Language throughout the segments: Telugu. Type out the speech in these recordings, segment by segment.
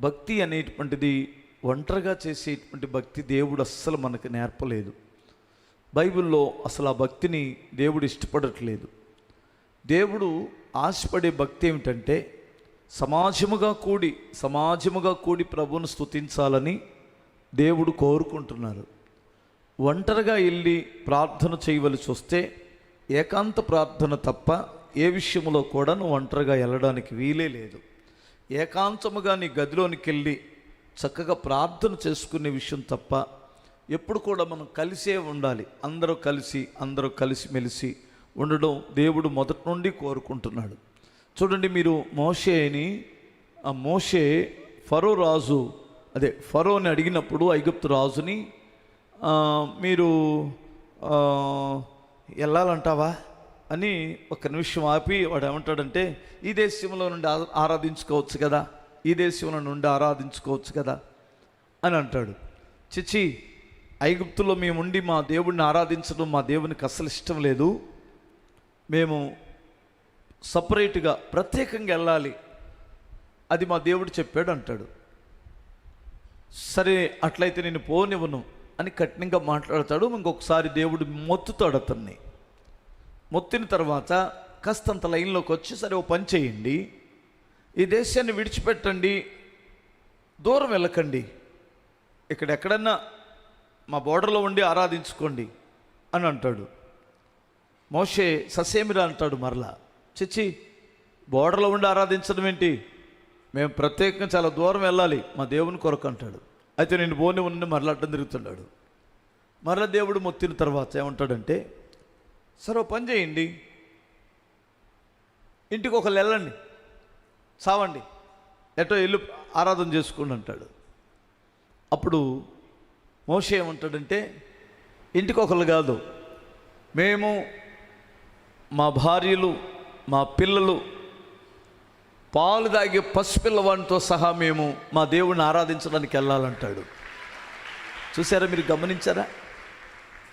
భక్తి అనేటువంటిది ఒంటరిగా చేసేటువంటి భక్తి దేవుడు అస్సలు మనకు నేర్పలేదు. బైబిల్లో అసలు ఆ భక్తిని దేవుడు ఇష్టపడట్లేదు. దేవుడు ఆశపడే భక్తి ఏమిటంటే సమాజముగా కూడి సమాజముగా కూడి ప్రభువును స్తుతించాలని దేవుడు కోరుకుంటున్నారు. ఒంటరిగా వెళ్ళి ప్రార్థన చేయవలసి వస్తే ఏకాంత ప్రార్థన తప్ప ఏ విషయంలో కూడా నువ్వు ఒంటరిగా వెళ్ళడానికి వీలే లేదు. ఏకాంతముగా నీ గదిలోనికి వెళ్ళి చక్కగా ప్రార్థన చేసుకునే విషయం తప్ప ఎప్పుడు కూడా మనం కలిసే ఉండాలి. అందరూ కలిసి అందరూ కలిసి మెలిసి ఉండడం దేవుడు మొదటి నుండి కోరుకుంటున్నాడు. చూడండి మీరు మోషేని ఆ మోషే ఫరో రాజు అదే ఫరోని అడిగినప్పుడు ఐగుప్తు రాజుని మీరు వెళ్ళాలంటావా? అని ఒక నిమిషం ఆపి వాడు ఏమంటాడంటే ఈ దేశంలో నుండి ఆరాధించుకోవచ్చు కదా. ఈ దేశంలో నుండి ఆరాధించుకోవచ్చు కదా. అని అంటాడు. చిచి ఐగుప్తులో మేము ఉండి మా దేవుడిని ఆరాధించడం మా దేవునికి అస్సలు ఇష్టం లేదు. మేము సపరేట్గా ప్రత్యేకంగా వెళ్ళాలి. అది మా దేవుడు చెప్పాడు అంటాడు. సరే అట్లయితే నేను పోనివ్వను అని కఠినంగా మాట్లాడతాడు. ఇంకొకసారి దేవుడు మొత్తుతాడు అతన్ని. మొత్తిన తర్వాత కాస్తంత లైన్లోకి వచ్చి సరే ఓ పని చేయండి. ఈ దేశాన్ని విడిచిపెట్టండి. దూరం వెళ్ళకండి. ఇక్కడ ఎక్కడన్నా మా బోర్డర్లో ఉండి ఆరాధించుకోండి అని అంటాడు. మోషే ససేమిరా అంటాడు మరలా. చిచ్చి బోర్డర్లో ఉండి ఆరాధించడం ఏంటి? మేము ప్రత్యేకంగా చాలా దూరం వెళ్ళాలి మా దేవుని కొరకు అంటాడు. అయితే నేను బోని ఉండి మరలా అడ్డం తిరుగుతున్నాడు. మరలా దేవుడు మొత్తిన తర్వాత ఏమంటాడంటే సరే పని చేయండి. ఇంటికి ఒకళ్ళు వెళ్ళండి. సావండి ఎటో ఇల్లు ఆరాధన చేసుకోండి అంటాడు. అప్పుడు మోస ఏమంటాడంటే ఇంటికి ఒకళ్ళు కాదు. మేము మా భార్యలు మా పిల్లలు పాలు తాగే పసిపిల్లవాడితో సహా మేము మా దేవుణ్ణి ఆరాధించడానికి వెళ్ళాలంటాడు. చూసారా మీరు గమనించారా?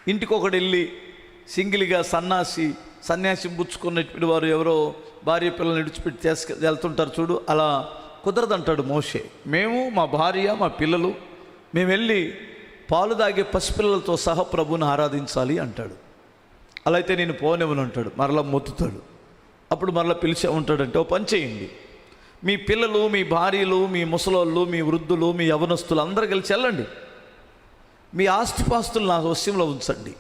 ఇంటికి ఒకడు వెళ్ళి సింగిల్గా సన్నాసి సన్యాసి పుచ్చుకున్నటువంటి వారు ఎవరో భార్య పిల్లల్ని విడిచిపెట్టి తీసుకు వెళ్తుంటారు చూడు అలా కుదరదంటాడు మోషే. మేము మా భార్య మా పిల్లలు మేము వెళ్ళి పాలు తాగే పసిపిల్లలతో సహా ప్రభుని ఆరాధించాలి అంటాడు. అలా అయితే నేను పోనివ్వను అంటాడు. మరలా మొత్తుతాడు. అప్పుడు మరలా పిలిచే ఉంటాడంటే ఓ పని చేయండి. మీ పిల్లలు మీ భార్యలు మీ ముసలోళ్ళు మీ వృద్ధులు మీ యవనస్తులు అందరూ కలిసి వెళ్ళండి. మీ ఆస్తిపాస్తులు నా వశ్యంలో ఉంచండి.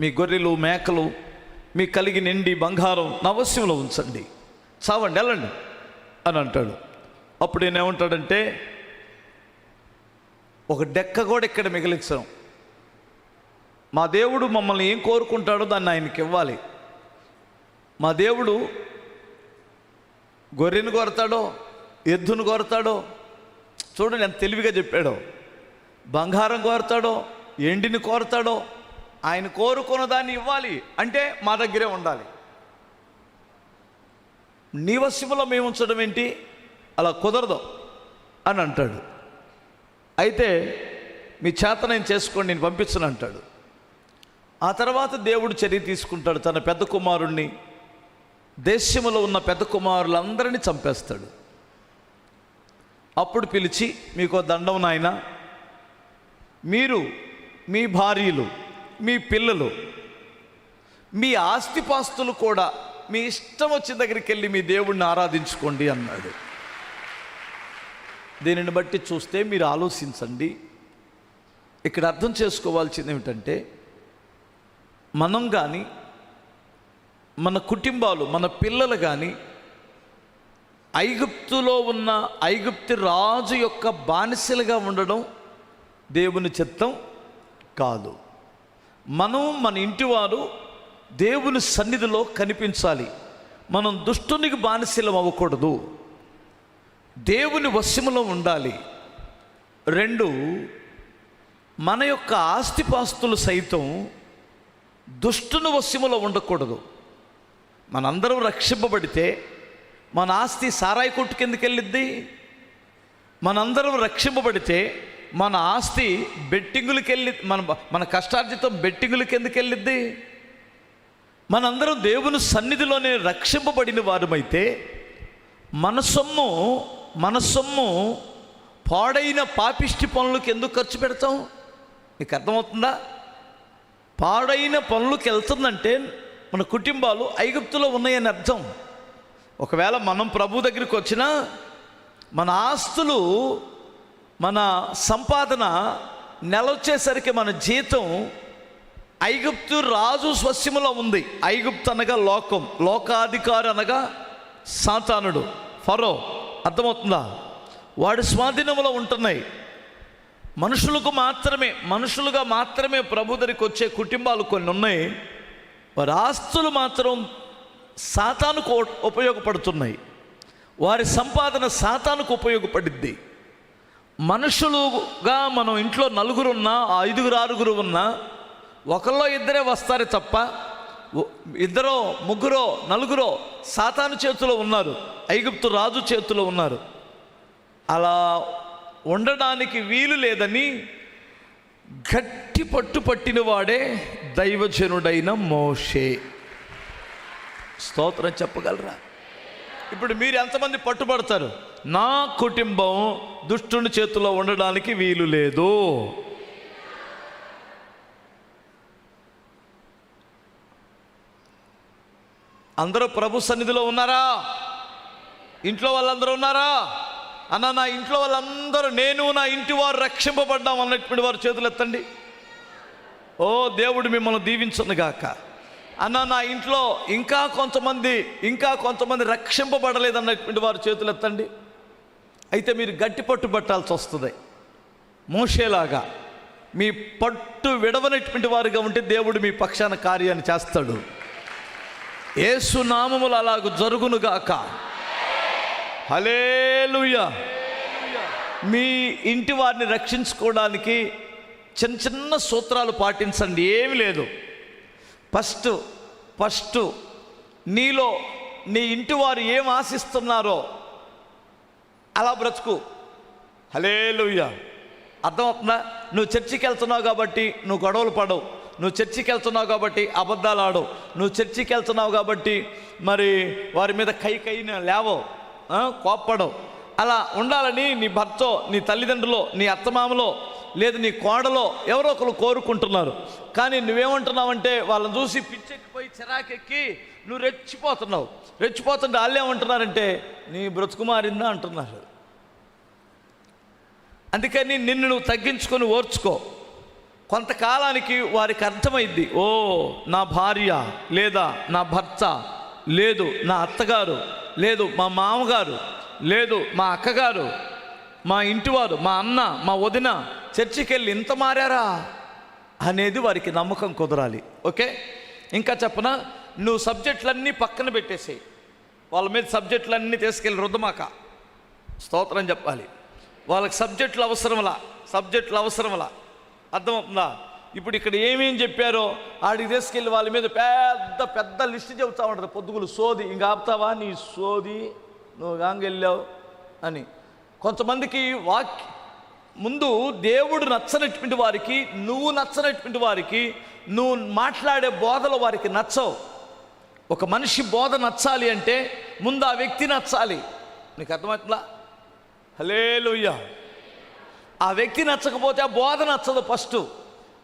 మీ గొర్రెలు మేకలు మీ కలిగి నిండి బంగారం నా వశ్యంలో ఉంచండి. చావండి వెళ్ళండి అని అంటాడు. అప్పుడు నేను ఏమంటాడంటే ఒక డెక్క కూడా ఇక్కడ మిగిలించడం మా దేవుడు మమ్మల్ని ఏం కోరుకుంటాడో దాన్ని ఆయనకి ఇవ్వాలి. మా దేవుడు గొర్రెను కొరతాడో ఎద్దును కొరతాడో చూడండి ఎంత తెలివిగా చెప్పాడో. బంగారం కోరతాడో ఎండిని కోరతాడో ఆయన కోరుకున్న దాన్ని ఇవ్వాలి అంటే మా దగ్గరే ఉండాలి. నివసిములో మేము ఉంచడం ఏంటి? అలా కుదరదు అని అంటాడు. అయితే మీ చేత నేను చేసుకోండి నేను పంపించను అంటాడు. ఆ తర్వాత దేవుడు చర్య తీసుకుంటాడు తన పెద్ద కుమారుణ్ణి దేశములో ఉన్న పెద్ద కుమారులందరినీ చంపేస్తాడు. అప్పుడు పిలిచి మీకు దండం నాయన మీరు మీ భార్యలు మీ పిల్లలు మీ ఆస్తిపాస్తులు కూడా మీ ఇష్టం వచ్చిన దగ్గరికి వెళ్ళి మీ దేవుణ్ణి ఆరాధించుకోండి అన్నాడు. దీనిని బట్టి చూస్తే మీరు ఆలోచించండి. ఇక్కడ అర్థం చేసుకోవాల్సింది ఏమిటంటే మనం కానీ మన కుటుంబాలు మన పిల్లలు కానీ ఐగుప్తులో ఉన్న ఐగుప్తి రాజు యొక్క బానిసలుగా ఉండడం దేవుని చిత్తం కాదు. మనం మన ఇంటి వారు దేవుని సన్నిధిలో కనిపించాలి. మనం దుష్టునికి బానిసలం అవ్వకూడదు. దేవుని వశ్యములో ఉండాలి. రెండు మన యొక్క ఆస్తిపాస్తులు సైతం దుష్టుని వశ్యములో ఉండకూడదు. మనందరం రక్షింపబడితే మన ఆస్తి సారాయి కొట్టు కిందకి వెళ్ళిద్ది మనందరం రక్షింపబడితే మన ఆస్తి బెట్టింగులకి వెళ్ళి మన మన కష్టార్జితం బెట్టింగులకి ఎందుకు వెళ్ళిద్ది మనందరం దేవుని సన్నిధిలోనే రక్షింపబడిన వారమైతే మన సొమ్ము మన సొమ్ము పాడైన పాపిష్టి పనులకు ఎందుకు ఖర్చు పెడతాం? నీకు అర్థమవుతుందా పాడైన పనులకు వెళ్తుందంటే మన కుటుంబాలు ఐగుప్తులో ఉన్నాయని అర్థం. ఒకవేళ మనం ప్రభు దగ్గరికి వచ్చినా మన ఆస్తులు మన సంపాదన నెల వచ్చేసరికి మన జీతం ఐగుప్తు రాజు స్వస్యములో ఉంది. ఐగుప్తు అనగా లోకం. లోకాధికారి అనగా సాతానుడు. ఫరో అర్థమవుతుందా? వాడి స్వాధీనంలో ఉంటున్నాయి. మనుషులకు మాత్రమే మనుషులుగా మాత్రమే ప్రభు దగ్గరికి వచ్చే కుటుంబాలు కొన్ని ఉన్నాయి. వారి ఆస్తులు మాత్రం సాతానుకు ఉపయోగపడుతున్నాయి. వారి సంపాదన సాతానుకు ఉపయోగపడిద్ది. మనుషులుగా మనం ఇంట్లో నలుగురు ఉన్నా ఐదుగురు ఆరుగురు ఉన్నా ఒకళ్ళో ఇద్దరే వస్తారే తప్ప ఇద్దరో ముగ్గురో నలుగురో సాతాను చేతిలో ఉన్నారు ఐగుప్తు రాజు చేతిలో ఉన్నారు. అలా ఉండడానికి వీలు లేదని గట్టి పట్టు పట్టిన వాడే దైవజనుడైన మోషే. స్తోత్రం చెప్పగలరా? ఇప్పుడు మీరు ఎంతమంది పట్టుబడతారు? నా కుటుంబం దుష్టుని చేతిలో ఉండడానికి వీలు లేదు. అందరూ ప్రభు సన్నిధిలో ఉన్నారా? ఇంట్లో వాళ్ళందరూ ఉన్నారా? అన్న నా ఇంట్లో వాళ్ళందరూ నేను నా ఇంటి వారు రక్షింపబడ్డాం అన్నటువంటి వారు చేతులు ఎత్తండి. ఓ దేవుడు మిమ్మల్ని దీవించను గాక. అన్న నా ఇంట్లో ఇంకా కొంతమంది ఇంకా కొంతమంది రక్షింపబడలేదన్నటువంటి వారు చేతులు ఎత్తండి అయితే మీరు గట్టి పట్టు పట్టాల్సి వస్తుంది. మోసేలాగా మీ పట్టు విడవనటువంటి వారుగా ఉంటే దేవుడు మీ పక్షాన కార్యాన్ని చేస్తాడు. ఏసు నామములు అలాగ జరుగునుగాక. హలేలుయా మీ ఇంటి వారిని రక్షించుకోవడానికి చిన్న చిన్న సూత్రాలు పాటించండి. ఏమి లేదు. ఫస్ట్ ఫస్ట్ నీలో నీ ఇంటి వారు ఏం ఆశిస్తున్నారో అలా బ్రతుకు. హలేలుయ్య అర్థమవుతుందా? నువ్వు చర్చికి వెళ్తున్నావు కాబట్టి నువ్వు గొడవలు పడవు. నువ్వు చర్చికి వెళ్తున్నావు కాబట్టి అబద్ధాలు ఆడవు. నువ్వు చర్చికి వెళ్తున్నావు కాబట్టి మరి వారి మీద కై కైన లేవవు. ఆ, కోప్పడవు. అలా ఉండాలని నీ భర్తో నీ తల్లిదండ్రులో నీ అత్తమామలో లేదు నీ కోడలో ఎవరో ఒకరు కోరుకుంటున్నారు. కానీ నువ్వేమంటున్నావంటే వాళ్ళని చూసి పిచ్చెక్కిపోయి చిరాకెక్కి నువ్వు రెచ్చిపోతున్నావు. రెచ్చిపోతుంటే వాళ్ళు ఏమంటున్నారంటే నీ బ్రతుకుమారిందా అంటున్నారు. అందుకని నిన్ను నువ్వు తగ్గించుకొని ఓర్చుకో. కొంతకాలానికి వారికి అర్థమైంది ఓ నా భార్య లేదా నా భర్త లేదు నా అత్తగారు లేదు మా మామగారు లేదు మా అక్కగారు మా ఇంటివారు మా అన్న మా వదిన చర్చికి వెళ్ళి ఇంత మారారా అనేది వారికి నమ్మకం కుదరాలి ఓకే? ఇంకా చెప్పనా నువ్వు సబ్జెక్టులన్నీ పక్కన పెట్టేసేయి. వాళ్ళ మీద సబ్జెక్టులన్నీ తీసుకెళ్ళి రుద్దమాక. స్తోత్రం చెప్పాలి. వాళ్ళకి సబ్జెక్టులు అవసరంలా సబ్జెక్టులు అవసరంలా అర్థమవుతుందా? ఇప్పుడు ఇక్కడ ఏమేం చెప్పారో ఆడికి తీసుకెళ్ళి వాళ్ళ మీద పెద్ద పెద్ద లిస్ట్ చెబుతా ఉంటుంది. పొద్దుగులు సోది ఇంకా ఆపుతావా? నీ సోది నువ్వు గాంగెళ్ళావు అని. కొంతమందికి వాక్ ముందు దేవుడు నచ్చనటువంటి వారికి నువ్వు నచ్చనటువంటి వారికి నువ్వు మాట్లాడే బోధలు వారికి నచ్చవు. ఒక మనిషి బోధ నచ్చాలి అంటే ముందు ఆ వ్యక్తి నచ్చాలి. నీకు అర్థమవుతుందా? హలేలుయ్య ఆ వ్యక్తి నచ్చకపోతే ఆ బోధ నచ్చదు ఫస్ట్.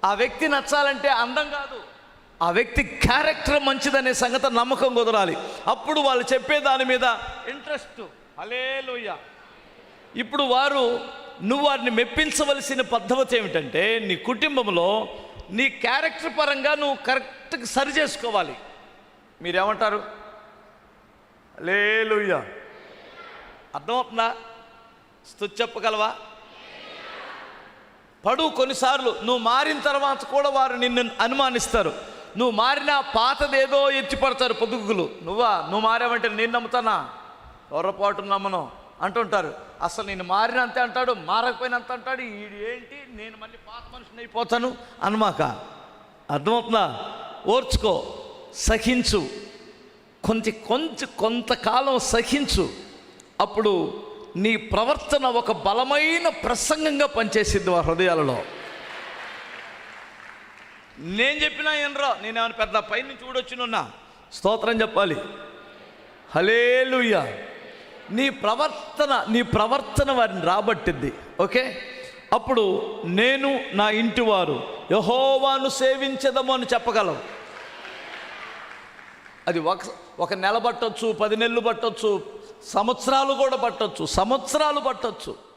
ఆ వ్యక్తి నచ్చాలంటే అందం కాదు. ఆ వ్యక్తి క్యారెక్టర్ మంచిదనే సంగతి నమ్మకం కుదరాలి. అప్పుడు వాళ్ళు చెప్పే దాని మీద ఇంట్రెస్ట్. హలేలుయ్య ఇప్పుడు వారు నువ్వు వారిని మెప్పించవలసిన పద్ధతి ఏమిటంటే నీ కుటుంబంలో నీ క్యారెక్టర్ పరంగా నువ్వు కరెక్ట్గా సరి చేసుకోవాలి. మీరేమంటారు? లేలుయ్య అర్థమవుతుందా? స్థుతి చెప్పగలవా? పడు కొన్నిసార్లు నువ్వు మారిన తర్వాత కూడా వారు నిన్ను అనుమానిస్తారు. నువ్వు మారిన పాతదేదో ఎత్తి పడతారు పొదుగులు. నువ్వా? నువ్వు మారావంటే నేను నమ్ముతానా? పొరపాటు నమ్మను అంటుంటారు. అసలు నేను మారినంతే అంటాడు మారకపోయినంత అంటాడు వీడు ఏంటి నేను మళ్ళీ పాత మనిషిని అయిపోతాను అనమాక. అర్థమవుతుందా? ఓర్చుకో సహించు. కొంచెం కొంచెం కొంతకాలం సహించు. అప్పుడు నీ ప్రవర్తన ఒక బలమైన ప్రసంగంగా పనిచేసింది వారి హృదయాలలో. నేను చెప్పినా ఏనరా నేను పెద్ద పైన చూడొచ్చినున్నా స్తోత్రం చెప్పాలి. హలేలుయ్యా నీ ప్రవర్తన నీ ప్రవర్తన వారిని రాబట్టింది ఓకే? అప్పుడు నేను నా ఇంటి వారు యహోవాను సేవించదము అని చెప్పగలం. అది ఒక ఒక నెల పట్టొచ్చు పది నెలలు పట్టొచ్చు సంవత్సరాలు కూడా పట్టొచ్చు సంవత్సరాలు పట్టొచ్చు.